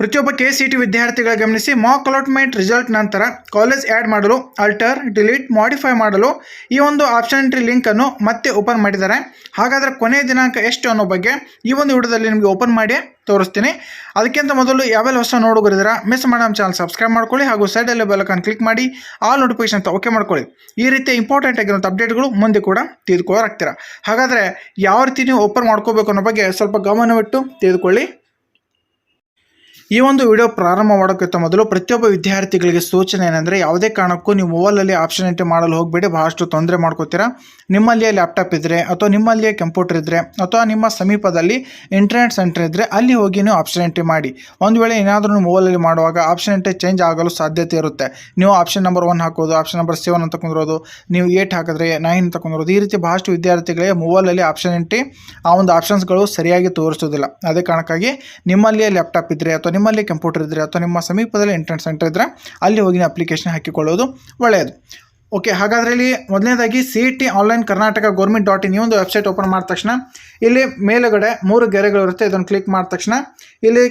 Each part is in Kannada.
ಪ್ರತಿಯೊಬ್ಬ ಕೆ ಸಿ ಟಿ ವಿದ್ಯಾರ್ಥಿಗಳ ಗಮನಿಸಿ ಮಾಕ್ ಅಲಾಟ್ಮೆಂಟ್ ರಿಸಲ್ಟ್ ನಂತರ ಕಾಲೇಜ್ ಆ್ಯಡ್ ಮಾಡಲು ಅಲ್ಟರ್ ಡಿಲೀಟ್ ಮಾಡಿಫೈ ಮಾಡಲು ಈ ಒಂದು ಆಪ್ಷನ್ ಎಂಟ್ರಿ ಲಿಂಕನ್ನು ಮತ್ತೆ ಓಪನ್ ಮಾಡಿದ್ದಾರೆ. ಹಾಗಾದರೆ ಕೊನೆಯ ದಿನಾಂಕ ಎಷ್ಟು ಅನ್ನೋ ಬಗ್ಗೆ ಈ ಒಂದು ವಿಡಿಯೋದಲ್ಲಿ ನಿಮಗೆ ಓಪನ್ ಮಾಡಿ ತೋರಿಸ್ತೀನಿ. ಅದಕ್ಕಿಂತ ಮೊದಲು ಯಾವೆಲ್ಲ ಹೊಸ ನೋಡುಗರಿದ್ದೀರಾ ಮಿಸ್ ಮಾಡಿ ನಮ್ಮ ಚಾನಲ್ ಸಬ್ಸ್ಕ್ರೈಬ್ ಮಾಡ್ಕೊಳ್ಳಿ ಹಾಗೂ ಸೈಡಲ್ಲಿ ಬೆಲಕನ್ ಕ್ಲಿಕ್ ಮಾಡಿ ಆಲ್ ನೋಟಿಫಿಕೇಶನ್ ಅಂತ ಓಕೆ ಮಾಡ್ಕೊಳ್ಳಿ. ಈ ರೀತಿ ಇಂಪಾರ್ಟೆಂಟ್ ಆಗಿರುವಂಥ ಅಪ್ಡೇಟ್ಗಳು ಮುಂದೆ ಕೂಡ ತಿಳಿದುಕೊಳ್ಳಾಗ್ತೀರಾ ಹಾಗಾದರೆ ಯಾವ ರೀತಿ ನೀವು ಓಪನ್ ಮಾಡ್ಕೋಬೇಕು ಅನ್ನೋ ಬಗ್ಗೆ ಸ್ವಲ್ಪ ಗಮನವಿಟ್ಟು ತಿಳಿದುಕೊಳ್ಳಿ. ಈ ಒಂದು ವಿಡಿಯೋ ಪ್ರಾರಂಭ ಮಾಡೋಕ್ಕಿಂತ ಮೊದಲು ಪ್ರತಿಯೊಬ್ಬ ವಿದ್ಯಾರ್ಥಿಗಳಿಗೆ ಸೂಚನೆ ಏನಂದರೆ ಯಾವುದೇ ಕಾರಣಕ್ಕೂ ನೀವು ಮೊಬೈಲಲ್ಲಿ ಆಪ್ಷನ್ ಎಂಟ್ರಿ ಮಾಡಲು ಹೋಗಬೇಡಿ, ಬಹಳಷ್ಟು ತೊಂದರೆ ಮಾಡ್ಕೋತೀರಾ. ನಿಮ್ಮಲ್ಲಿಯೇ ಲ್ಯಾಪ್ಟಾಪ್ ಇದ್ದರೆ ಅಥವಾ ನಿಮ್ಮಲ್ಲಿಯೇ ಕಂಪ್ಯೂಟರ್ ಇದ್ದರೆ ಅಥವಾ ನಿಮ್ಮ ಸಮೀಪದಲ್ಲಿ ಇಂಟರ್ನೆಟ್ ಸೆಂಟರ್ ಇದ್ದರೆ ಅಲ್ಲಿ ಹೋಗಿ ನೀವು ಆಪ್ಷನ್ ಎಂಟ್ರಿ ಮಾಡಿ. ಒಂದು ವೇಳೆ ಏನಾದರೂ ಮೊಬೈಲಲ್ಲಿ ಮಾಡುವಾಗ ಆಪ್ಷನ್ ಎಂಟ್ರಿ ಚೇಂಜ್ ಆಗಲು ಸಾಧ್ಯತೆ ಇರುತ್ತೆ. ನೀವು ಆಪ್ಷನ್ ನಂಬರ್ ಒನ್ ಹಾಕೋದು ಆಪ್ಷನ್ ನಂಬರ್ ಸೆವೆನ್ ಅಂತ ಕುಂದಿರೋದು ನೀವು ಏಟ್ ಹಾಕಿದ್ರೆ ನೈನ್ ಅಂತ ಕುಂದಿರೋದು ಈ ರೀತಿ ಬಹಳಷ್ಟು ವಿದ್ಯಾರ್ಥಿಗಳಿಗೆ ಮೊಬೈಲಲ್ಲಿ ಆಪ್ಷನ್ ಎಂಟ್ರಿ ಆ ಒಂದು ಆಪ್ಷನ್ಸ್ಗಳು ಸರಿಯಾಗಿ ತೋರಿಸೋದಿಲ್ಲ ಅದೇ ಕಾರಣಕ್ಕಾಗಿ ನಿಮ್ಮಲ್ಲಿಯೇ ಲ್ಯಾಪ್ಟಾಪ್ ಇದ್ದರೆ ಅಥವಾ ನಿಮ್ಮಲ್ಲಿ ಕಂಪ್ಯೂಟರ್ ಇದ್ದರೆ ಅಥವಾ ನಿಮ್ಮ ಸಮೀಪದಲ್ಲಿ ಇಂಟರ್ನೆಟ್ ಸೆಂಟರ್ ಇದ್ದರೆ ಅಲ್ಲಿ ಹೋಗಿ ಅಪ್ಲಿಕೇಶನ್ ಹಾಕಿಕೊಳ್ಳೋದು ಒಳ್ಳೆಯದು. ಓಕೆ ಹಾಗಾದರೆ ಇಲ್ಲಿ ಮೊದಲನೇದಾಗಿ C T online Karnataka government dot in ಈ ಒಂದು ವೆಬ್ಸೈಟ್ ಓಪನ್ ಮಾಡಿದ ತಕ್ಷಣ, ಇಲ್ಲಿ ಮೇಲುಗಡೆ ಮೂರು ಗೆರೆಗಳು ಇರುತ್ತೆ ಇದನ್ನು ಕ್ಲಿಕ್ ಮಾಡಿದ ತಕ್ಷಣ, ಇಲ್ಲಿ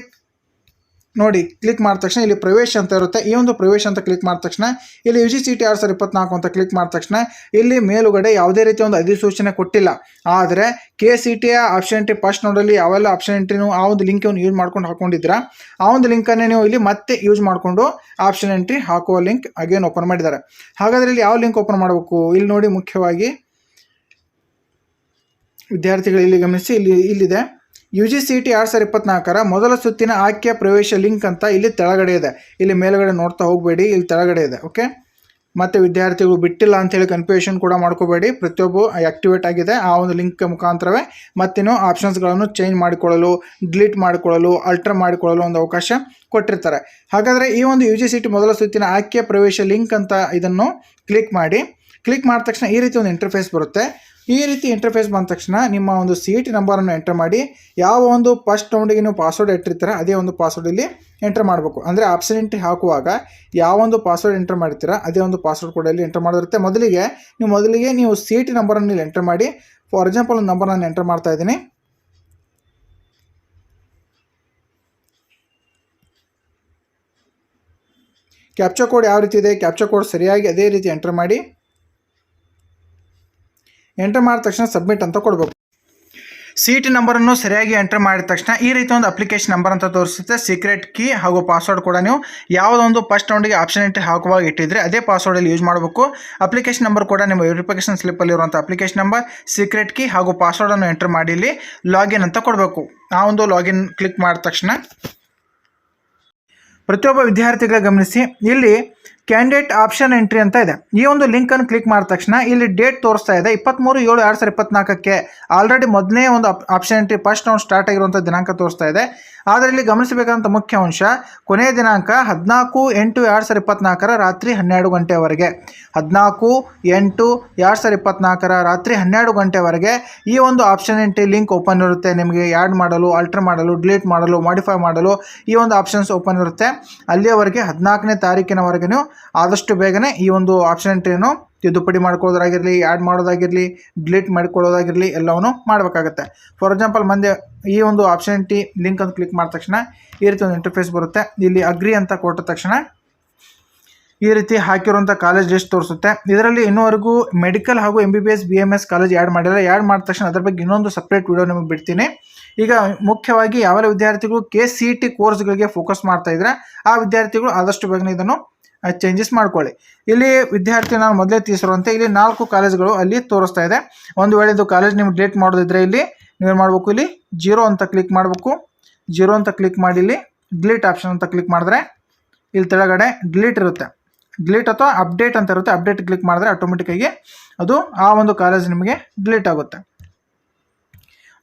ನೋಡಿ ಕ್ಲಿಕ್ ಮಾಡಿದ ತಕ್ಷಣ ಇಲ್ಲಿ ಪ್ರವೇಶ ಅಂತ ಇರುತ್ತೆ. ಈ ಒಂದು ಪ್ರವೇಶ ಅಂತ ಕ್ಲಿಕ್ ಮಾಡಿದ ತಕ್ಷಣ ಇಲ್ಲಿ U G C T R sir ಇಪ್ಪತ್ನಾಲ್ಕು ಅಂತ ಕ್ಲಿಕ್ ಮಾಡಿದ ತಕ್ಷಣ ಇಲ್ಲಿ ಮೇಲುಗಡೆ ಯಾವುದೇ ರೀತಿಯ ಒಂದು ಅಧಿಸೂಚನೆ ಕೊಟ್ಟಿಲ್ಲ. ಆದರೆ ಕೆ ಸಿ ಟಿಯ ಆಪ್ಷನ್ ಎಂಟ್ರಿ ಫಸ್ಟ್ ನೋಡಲ್ಲಿ ಯಾವೆಲ್ಲ ಆಪ್ಷನ್ ಎಂಟ್ರಿ ನೀವು ಆ ಒಂದು ಲಿಂಕನ್ನು ಯೂಸ್ ಮಾಡ್ಕೊಂಡು ಹಾಕೊಂಡಿದ್ದೀರಾ, ಆ ಒಂದು ಲಿಂಕನ್ನೇ ನೀವು ಇಲ್ಲಿ ಮತ್ತೆ ಯೂಸ್ ಮಾಡಿಕೊಂಡು ಆಪ್ಷನ್ ಎಂಟ್ರಿ ಹಾಕುವ ಲಿಂಕ್ ಅಗೇನ್ ಓಪನ್ ಮಾಡಿದ್ದಾರೆ. ಹಾಗಾದರೆ ಇಲ್ಲಿ ಯಾವ ಲಿಂಕ್ ಓಪನ್ ಮಾಡಬೇಕು? ಇಲ್ಲಿ ನೋಡಿ ಮುಖ್ಯವಾಗಿ ವಿದ್ಯಾರ್ಥಿಗಳು ಇಲ್ಲಿ ಗಮನಿಸಿ, ಇಲ್ಲಿ ಇಲ್ಲಿದೆ. ಯು ಜಿ ಸಿ ಟಿ ಎರಡು ಸಾವಿರದ ಇಪ್ಪತ್ನಾಲ್ಕರ ಮೊದಲ ಸುತ್ತಿನ ಆಯ್ಕೆಯ ಪ್ರವೇಶ ಲಿಂಕ್ ಅಂತ ಇಲ್ಲಿ ತೆಳಗಡೆ ಇದೆ. ಇಲ್ಲಿ ಮೇಲುಗಡೆ ನೋಡ್ತಾ ಹೋಗಬೇಡಿ, ಇಲ್ಲಿ ತೆಳಗಡೆ ಇದೆ ಓಕೆ ಮತ್ತು ವಿದ್ಯಾರ್ಥಿಗಳು ಬಿಟ್ಟಿಲ್ಲ ಅಂತೇಳಿ ಕನ್ಫ್ಯೂಷನ್ ಕೂಡ ಮಾಡ್ಕೋಬೇಡಿ. ಪ್ರತಿಯೊಬ್ಬ ಆ್ಯಕ್ಟಿವೇಟ್ ಆಗಿದೆ, ಆ ಒಂದು ಲಿಂಕ್ ಮುಖಾಂತರವೇ. ಮತ್ತಿನ್ನು ಆಪ್ಷನ್ಸ್ಗಳನ್ನು ಚೇಂಜ್ ಮಾಡಿಕೊಳ್ಳಲು ಡಿಲೀಟ್ ಮಾಡಿಕೊಳ್ಳಲು ಅಲ್ಟರ್ ಮಾಡಿಕೊಳ್ಳಲು ಒಂದು ಅವಕಾಶ ಕೊಟ್ಟಿರ್ತಾರೆ. ಹಾಗಾದರೆ ಈ ಒಂದು ಯು ಜಿ ಸಿ ಟಿ ಮೊದಲ ಸುತ್ತಿನ ಆಯ್ಕೆಯ ಪ್ರವೇಶ ಲಿಂಕ್ ಅಂತ ಇದನ್ನು ಕ್ಲಿಕ್ ಮಾಡಿ. ಕ್ಲಿಕ್ ಮಾಡಿದ ತಕ್ಷಣ ಈ ರೀತಿ ಒಂದು ಇಂಟರ್ಫೇಸ್ ಬರುತ್ತೆ. ಈ ರೀತಿ ಇಂಟರ್ಫೇಸ್ ಬಂದ ತಕ್ಷಣ ನಿಮ್ಮ ಒಂದು ಸಿ ಇ ಟಿ ನಂಬರನ್ನು ಎಂಟರ್ ಮಾಡಿ, ಯಾವ ಒಂದು ಫಸ್ಟ್ ರೌಂಡಿಗೆ ನೀವು ಪಾಸ್ವರ್ಡ್ ಇಟ್ಟಿರ್ತೀರ, ಅದೇ ಒಂದು ಪಾಸ್ವರ್ಡ್ ಇಲ್ಲಿ ಎಂಟರ್ ಮಾಡಬೇಕು. ಅಂದರೆ ಆಪ್ಷನ್ ಎಂಟ್ರಿ ಹಾಕುವಾಗ ಯಾವ ಒಂದು ಪಾಸ್ವರ್ಡ್ ಎಂಟರ್ ಮಾಡ್ತೀರಾ ಅದೇ ಒಂದು ಪಾಸ್ವರ್ಡ್ ಕೂಡ ಇಲ್ಲಿ ಎಂಟರ್ ಮಾಡಿರುತ್ತೆ. ಮೊದಲಿಗೆ ನೀವು ಮೊದಲಿಗೆ ನೀವು ಸಿ ಇ ಟಿ ನಂಬರನ್ನು ಇಲ್ಲಿ ಎಂಟರ್ ಮಾಡಿ ಫಾರ್ ಎಕ್ಸಾಂಪಲ್ ಒಂದು ನಂಬರ್ ನಾನು ಎಂಟರ್ ಮಾಡ್ತಾ ಇದ್ದೀನಿ. ಕ್ಯಾಪ್ಚರ್ ಕೋಡ್ ಯಾವ ರೀತಿ ಇದೆ ಕ್ಯಾಪ್ಚರ್ ಕೋಡ್ ಸರಿಯಾಗಿ ಅದೇ ರೀತಿ ಎಂಟರ್ ಮಾಡಿ. ಎಂಟರ್ ಮಾಡಿದ ತಕ್ಷಣ ಸಬ್ಮಿಟ್ ಅಂತ ಕೊಡಬೇಕು. ಸೀಟ್ ನಂಬರನ್ನು ಸರಿಯಾಗಿ ಎಂಟರ್ ಮಾಡಿದ ತಕ್ಷಣ ಈ ರೀತಿ ಒಂದು ಅಪ್ಲಿಕೇಶನ್ ನಂಬರ್ ಅಂತ ತೋರಿಸುತ್ತೆ. ಸೀಕ್ರೆಟ್ ಕೀ ಹಾಗೂ ಪಾಸ್ವರ್ಡ್ ಕೂಡ ನೀವು ಯಾವುದೊಂದು ಫಸ್ಟ್ ರೌಂಡಿಗೆ ಆಪ್ಷನ್ ಎಂಟ್ರಿ ಹಾಕುವಾಗ ಇಟ್ಟಿದ್ರೆ ಅದೇ ಪಾಸ್ವರ್ಡಲ್ಲಿ ಯೂಸ್ ಮಾಡಬೇಕು. ಅಪ್ಲಿಕೇಶನ್ ನಂಬರ್ ಕೂಡ ನಿಮ್ಮ ವೆರಿಫಿಕೇಶನ್ ಸ್ಲಿಪ್ಪಲ್ಲಿರುವಂಥ ಅಪ್ಲಿಕೇಶನ್ ನಂಬರ್ ಸೀಕ್ರೆಟ್ ಕೀ ಹಾಗೂ ಪಾಸ್ವರ್ಡನ್ನು ಎಂಟರ್ ಮಾಡಿ ಇಲ್ಲಿ ಲಾಗಿನ್ ಅಂತ ಕೊಡಬೇಕು. ಆ ಒಂದು ಲಾಗಿನ್ ಕ್ಲಿಕ್ ಮಾಡಿದ ತಕ್ಷಣ ಪ್ರತಿಯೊಬ್ಬ ವಿದ್ಯಾರ್ಥಿಗಳ ಗಮನಿಸಿ, ಇಲ್ಲಿ ಕ್ಯಾಂಡಿಡೇಟ್ ಆಪ್ಷನ್ ಎಂಟ್ರಿ ಅಂತ ಇದೆ. ಈ ಒಂದು ಲಿಂಕನ್ನು ಕ್ಲಿಕ್ ಮಾಡಿದ ತಕ್ಷಣ ಇಲ್ಲಿ ಡೇಟ್ ತೋರಿಸ್ತಾ ಇದೆ. ಇಪ್ಪತ್ತ್ಮೂರು ಏಳು ಎರಡು ಸಾವಿರದ ಇಪ್ಪತ್ನಾಲ್ಕಕ್ಕೆ ಆಲ್ರೆಡಿ ಮೊದಲನೇ ಒಂದು option entry first round start ಆಗಿರುವಂಥ ದಿನಾಂಕ ತೋರಿಸ್ತಾ ಇದೆ. ಆದರೆ ಇಲ್ಲಿ ಗಮನಿಸಬೇಕಾದಂಥ ಮುಖ್ಯ ಅಂಶ, ಕೊನೆಯ ದಿನಾಂಕ ಹದಿನಾಲ್ಕು ಎಂಟು ಎರಡು ಸಾವಿರದ ಇಪ್ಪತ್ನಾಲ್ಕರ ರಾತ್ರಿ ಹನ್ನೆರಡು ಗಂಟೆವರೆಗೆ. ಹದಿನಾಲ್ಕು ಎಂಟು ಎರಡು ಸಾವಿರದ ಇಪ್ಪತ್ನಾಲ್ಕರ ರಾತ್ರಿ ಹನ್ನೆರಡು ಗಂಟೆವರೆಗೆ ಈ ಒಂದು ಆಪ್ಷನ್ ಎಂಟ್ರಿ ಲಿಂಕ್ ಓಪನ್ ಇರುತ್ತೆ. ನಿಮಗೆ ಆ್ಯಡ್ ಮಾಡಲು ಆಲ್ಟರ್ ಮಾಡಲು ಡಿಲೀಟ್ ಮಾಡಲು ಮಾಡಿಫೈ ಮಾಡಲು ಈ ಒಂದು ಆಪ್ಷನ್ಸ್ ಓಪನ್ ಇರುತ್ತೆ. ಅಲ್ಲಿಯವರೆಗೆ ಹದಿನಾಲ್ಕನೇ ತಾರೀಕಿನವರೆಗೆ ನೀವು ಆದಷ್ಟು ಬೇಗನೆ ಈ ಒಂದು ಆಪ್ಷನ್ ಎಂಟ್ರಿಯನ್ನು ತಿದ್ದುಪಡಿ ಮಾಡ್ಕೊಳ್ಳೋದಾಗಿರಲಿ ಆ್ಯಡ್ ಮಾಡೋದಾಗಿರಲಿ ಡಿಲೀಟ್ ಮಾಡ್ಕೊಳ್ಳೋದಾಗಿರಲಿ ಎಲ್ಲವನ್ನು ಮಾಡಬೇಕಾಗತ್ತೆ. ಫಾರ್ ಎಕ್ಸಾಂಪಲ್ ಮಂದೆ ಈ ಒಂದು ಆಪ್ಷನ್ ಎಂಟ್ರಿ ಲಿಂಕ್ ಅಂತ ಕ್ಲಿಕ್ ಮಾಡಿದ ತಕ್ಷಣ ಈ ರೀತಿ ಒಂದು ಇಂಟರ್ಫೇಸ್ ಬರುತ್ತೆ. ಇಲ್ಲಿ ಅಗ್ರಿ ಅಂತ ಕೊಟ್ಟ ತಕ್ಷಣ ಈ ರೀತಿ ಹಾಕಿರುವಂಥ ಕಾಲೇಜ್ ಲಿಸ್ಟ್ ತೋರಿಸುತ್ತೆ. ಇದರಲ್ಲಿ ಇನ್ನೂವರೆಗೂ ಮೆಡಿಕಲ್ ಹಾಗೂ M B B S B M S college add ಮಾಡಿಲ್ಲ. ಆ್ಯಡ್ ಮಾಡಿದ ತಕ್ಷಣ ಅದರ ಬಗ್ಗೆ ಇನ್ನೊಂದು ಸಪ್ರೇಟ್ ವಿಡಿಯೋ ನಿಮಗೆ ಬಿಡ್ತೀನಿ. ಈಗ ಮುಖ್ಯವಾಗಿ ಯಾವೆಲ್ಲ ವಿದ್ಯಾರ್ಥಿಗಳು ಕೆ ಸಿ ಟಿ ಕೋರ್ಸ್ಗಳಿಗೆ ಫೋಕಸ್ ಮಾಡ್ತಾ ಇದ್ರೆ ಆ ವಿದ್ಯಾರ್ಥಿಗಳು ಆದಷ್ಟು ಬೇಗನೆ ಇದನ್ನು ಚೇಂಜಸ್ ಮಾಡ್ಕೊಳ್ಳಿ. ಇಲ್ಲಿ ವಿದ್ಯಾರ್ಥಿ ನಾನು ಮೊದಲೇ ತೀರಿಸಿರುವಂತೆ ಇಲ್ಲಿ ನಾಲ್ಕು ಕಾಲೇಜ್ಗಳು ಅಲ್ಲಿ ತೋರಿಸ್ತಾ ಇದೆ. ಒಂದು ವೇಳೆ ಇದು ಕಾಲೇಜ್ ನಿಮ್ಗೆ ಡೇಟ್ ಮಾಡೋದಿದ್ರೆ ಇಲ್ಲಿ ನೀವೇನು ಮಾಡಬೇಕು? ಇಲ್ಲಿ ಜೀರೋ ಅಂತ ಕ್ಲಿಕ್ ಮಾಡಬೇಕು. ಜೀರೋ ಅಂತ ಕ್ಲಿಕ್ ಮಾಡಿ ಇಲ್ಲಿ ಡಿಲೀಟ್ ಆಪ್ಷನ್ ಅಂತ ಕ್ಲಿಕ್ ಮಾಡಿದ್ರೆ ಇಲ್ಲಿ ತೆಳಗಡೆ ಡಿಲೀಟ್ ಇರುತ್ತೆ. ಡಿಲೀಟ್ ಅಥವಾ ಅಪ್ಡೇಟ್ ಅಂತ ಇರುತ್ತೆ. ಅಪ್ಡೇಟ್ ಕ್ಲಿಕ್ ಮಾಡಿದ್ರೆ ಆಟೋಮೆಟಿಕ್ಕಾಗಿ ಅದು ಆ ಒಂದು ಕಾಲೇಜ್ ನಿಮಗೆ ಡಿಲೀಟ್ ಆಗುತ್ತೆ.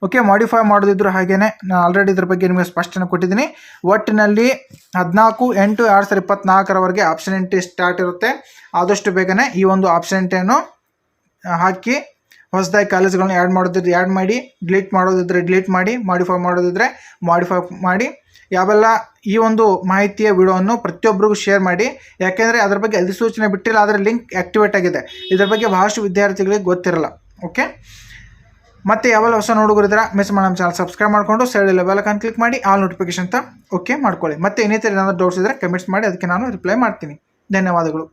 ಓಕೆ ಮಾಡಿಫೈ ಮಾಡೋದಿದ್ರು ಹಾಗೇನೆ. ನಾನು ಆಲ್ರೆಡಿ ಇದ್ರ ಬಗ್ಗೆ ನಿಮಗೆ ಸ್ಪಷ್ಟನೆ ಕೊಟ್ಟಿದ್ದೀನಿ. ಒಟ್ಟಿನಲ್ಲಿ ಹದಿನಾಲ್ಕು, ಎಂಟು ಎರಡು ಸಾವಿರದ ಇಪ್ಪತ್ತ್ನಾಲ್ಕರವರೆಗೆ ಆಪ್ಷನ್ ಎಂಟ್ರಿ ಸ್ಟಾರ್ಟ್ ಇರುತ್ತೆ. ಆದಷ್ಟು ಬೇಗನೆ ಈ ಒಂದು ಆಪ್ಷನ್ ಎಂಟ್ರಿಯನ್ನು ಹಾಕಿ ಹೊಸದಾಗಿ ಕಾಲೇಜ್ಗಳನ್ನ ಆ್ಯಡ್ ಮಾಡೋದಿದ್ರೆ ಆ್ಯಡ್ ಮಾಡಿ ಡಿಲೀಟ್ ಮಾಡೋದಿದ್ರೆ ಡಿಲೀಟ್ ಮಾಡಿ ಮಾಡಿಫೈ ಮಾಡೋದಿದ್ರೆ ಮಾಡಿಫೈ ಮಾಡಿ. ಯಾವೆಲ್ಲ ಈ ಒಂದು ಮಾಹಿತಿಯ ವಿಡಿಯೋವನ್ನು ಪ್ರತಿಯೊಬ್ಬರಿಗೂ ಶೇರ್ ಮಾಡಿ. ಯಾಕೆಂದರೆ ಅದರ ಬಗ್ಗೆ ಅಧಿಸೂಚನೆ ಬಿಟ್ಟಿಲ್ಲ, ಆದರೆ ಲಿಂಕ್ ಆ್ಯಕ್ಟಿವೇಟ್ ಆಗಿದೆ. ಇದರ ಬಗ್ಗೆ ಬಹಳಷ್ಟು ವಿದ್ಯಾರ್ಥಿಗಳಿಗೆ ಗೊತ್ತಿರಲ್ಲ. ಓಕೆ ಮತ್ತೆ ಯಾವೆಲ್ಲ ಹೊಸ ನೋಡುಗರಿದ್ರೆ ಮಿಸ್ ಮಾಡಿ ನಮ್ಮ ಚಾನಲ್ ಸಬ್ಸ್ಕ್ರೈಬ್ ಮಾಡಿಕೊಂಡು ಸೈಡಲ್ಲಿ ಬೆಲಕನ್ ಕ್ಲಿಕ್ ಮಾಡಿ ಆಲ್ ನೋಟಿಫಿಕೇಶನ್ ಅಂತ ಓಕೆ ಮಾಡ್ಕೊಳ್ಳಿ. ಮತ್ತೆ ಇನ್ನಿತರ ಏನಾದರೂ ಡೌಟ್ಸ್ ಇದ್ದರೆ ಕಮೆಂಟ್ಸ್ ಮಾಡಿ, ಅದಕ್ಕೆ ನಾನು ರಿಪ್ಲೈ ಮಾಡ್ತೀನಿ. ಧನ್ಯವಾದಗಳು.